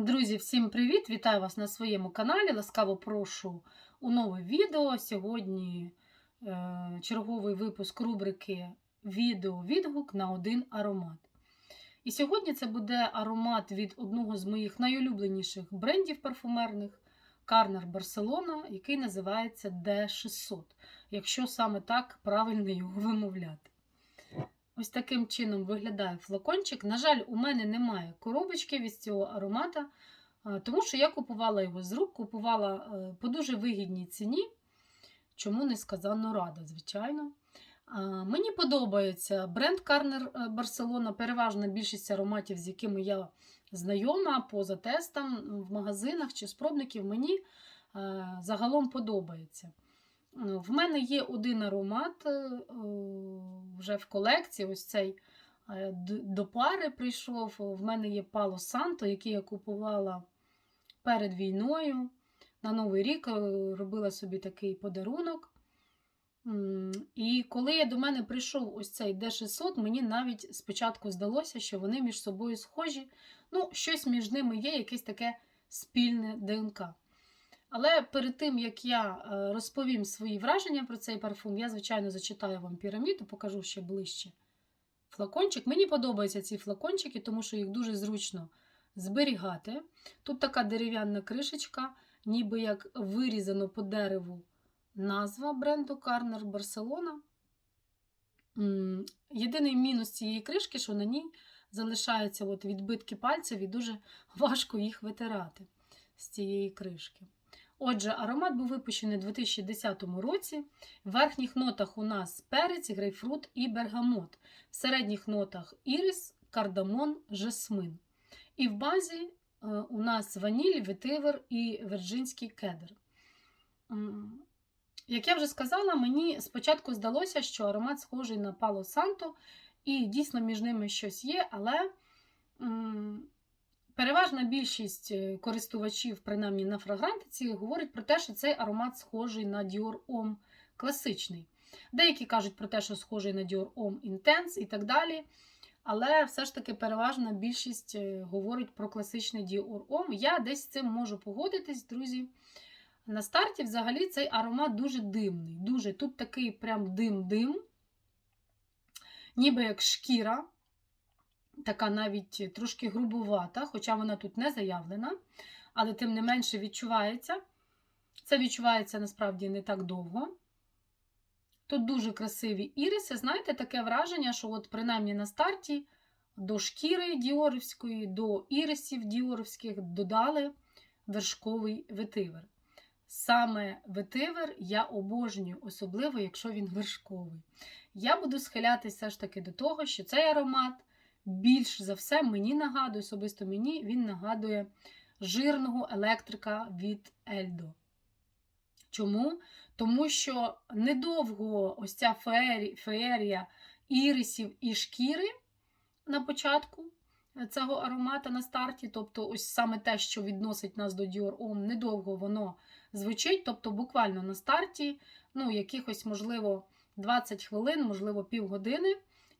Друзі, всім привіт! Вітаю вас на своєму каналі. Ласкаво прошу у нове відео. Сьогодні е, черговий випуск рубрики Відео відгук на один аромат. І сьогодні це буде аромат від одного з моїх найулюбленіших брендів парфумерних Карнер Барселона, який називається D600, якщо саме так правильно його вимовляти. Ось таким чином виглядає флакончик. На жаль, у мене немає коробочки від цього аромата, тому що я купувала його з рук, купувала е, по дуже вигідній ціні, чому не сказано рада, звичайно. Мені подобається бренд Карнер Барселона, переважна більшість ароматів, з якими я знайома поза тестом в магазинах чи спробників, мені е, загалом подобається. В мене є один аромат е, вже в колекції. Ось цей е, до пари прийшов. В мене є Пало Санто, який я купувала перед війною. На Новий рік е, робила собі такий подарунок. І коли я до мене прийшов ось цей D600, мені навіть спочатку здалося, що вони між собою схожі. Ну, щось між ними є, якесь таке спільне ДНК. Але перед тим, як я е, розповім свої враження про цей парфум, я, звичайно, зачитаю вам піраміду, покажу ще ближче флакончик. Мені подобаються ці флакончики, тому що їх дуже зручно зберігати. Тут така дерев'яна кришечка, ніби як вирізано по дереву назва бренду Карнер Барселона. Єдиний мінус цієї кришки, що на ній залишаються от відбитки пальців, і дуже важко їх витирати з цієї кришки. Отже, аромат був випущений у 2010 році. В верхніх нотах у нас перець, грейпфрут і бергамот. В середніх нотах ірис, кардамон, жасмин. І в базі е, у нас ваніль, ветивер і вірджинський кедр. Як я вже сказала, мені спочатку здалося, що аромат схожий на Пало Санто, і дійсно між ними щось є, але переважна більшість е, користувачів, принаймні на фрагрантиці, говорить про те, що цей аромат схожий на Dior Homme класичний. Деякі кажуть про те, що схожий на Dior Homme Intense і так далі. Але все ж таки переважна більшість е, говорить про класичний Dior Homme. Я десь з цим можу погодитись, друзі. На старті взагалі цей аромат дуже димний. Дуже тут такий прям дим-дим, ніби як шкіра, така навіть трошки грубувата, хоча вона тут не заявлена, але тим не менше відчувається. Це відчувається насправді не так довго. Тут дуже красиві іриси. Знаєте, таке враження, що от принаймні на старті до шкіри діоровської, до ірисів діоровських додали вершковий ветивер. Саме ветивер я обожнюю, особливо, якщо він вершковий. Я буду схилятися все ж таки до того, що цей аромат більш за все мені нагадує, особисто мені він нагадує жирного електрика від Ельдо. Чому? Тому що недовго ось ця феєрія, ірисів і шкіри на початку цього аромата на старті, тобто ось саме те, що відносить нас до Dior Homme, недовго воно звучить, тобто буквально на старті, ну, якихось, можливо, 20 хвилин, можливо, півгодини,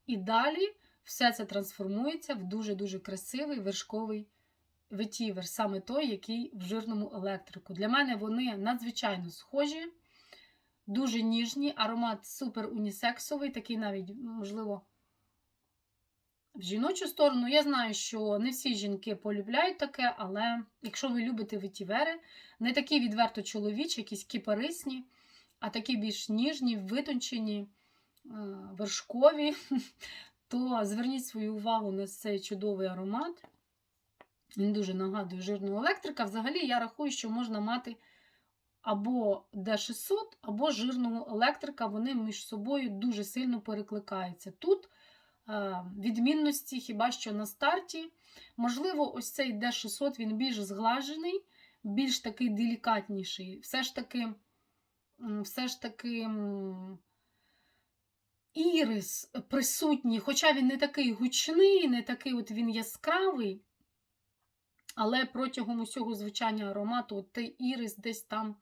і далі все це трансформується в дуже-дуже красивий вершковий ветівер, саме той, який в жирному електрику. Для мене вони надзвичайно схожі, дуже ніжні, аромат супер унісексовий, такий навіть, можливо, в жіночу сторону. Я знаю, що не всі жінки полюбляють таке, але якщо ви любите ветівери, не такі відверто чоловічі, якісь кіпарисні, а такі більш ніжні, витончені, е, вершкові, то зверніть свою увагу на цей чудовий аромат. Він дуже нагадує жирного електрика. Взагалі, я рахую, що можна мати або D600, або жирного електрика. Вони між собою дуже сильно перекликаються. Тут е, відмінності хіба що на старті. Можливо, ось цей D600 він більш зглажений, більш такий делікатніший. Все ж таки, все ж таки. Ірис присутній, хоча він не такий гучний, не такий от він яскравий, але протягом усього звучання аромату от той ірис десь там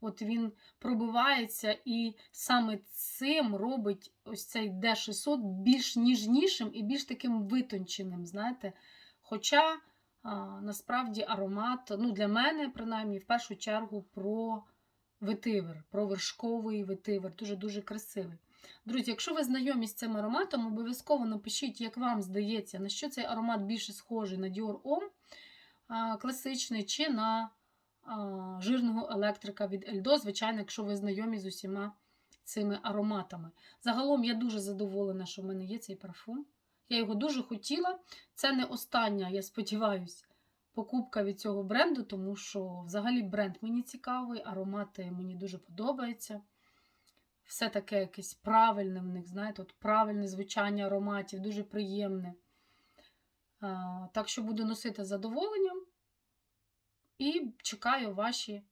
от він пробивається, і саме цим робить ось цей D600 більш ніжнішим і більш таким витонченим. знаєте. Хоча а, насправді аромат, ну для мене, принаймні, в першу чергу про ветивер, про вершковий ветивер. Дуже-дуже красивий. Друзі, якщо ви знайомі з цим ароматом, обов'язково напишіть, як вам здається, на що цей аромат більше схожий на Dior Homme класичний чи на жирного електрика від Ельдо. Звичайно, якщо ви знайомі з усіма цими ароматами. Загалом я дуже задоволена, що в мене є цей парфум. Я його дуже хотіла. Це не остання, я сподіваюся, покупка від цього бренду, тому що взагалі бренд мені цікавий, аромати мені дуже подобаються. Все таке якесь правильне в них, знаєте, от правильне звучання ароматів, дуже приємне. Так що буду носити задоволенням і чекаю ваші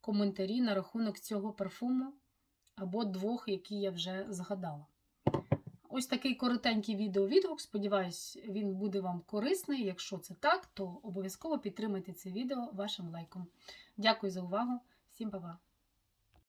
коментарі на рахунок цього парфуму або двох, які я вже згадала. Ось такий коротенький відеовідгук. Сподіваюсь, він буде вам корисний. Якщо це так, то обов'язково підтримайте це відео вашим лайком. Дякую за увагу. Всім па-па!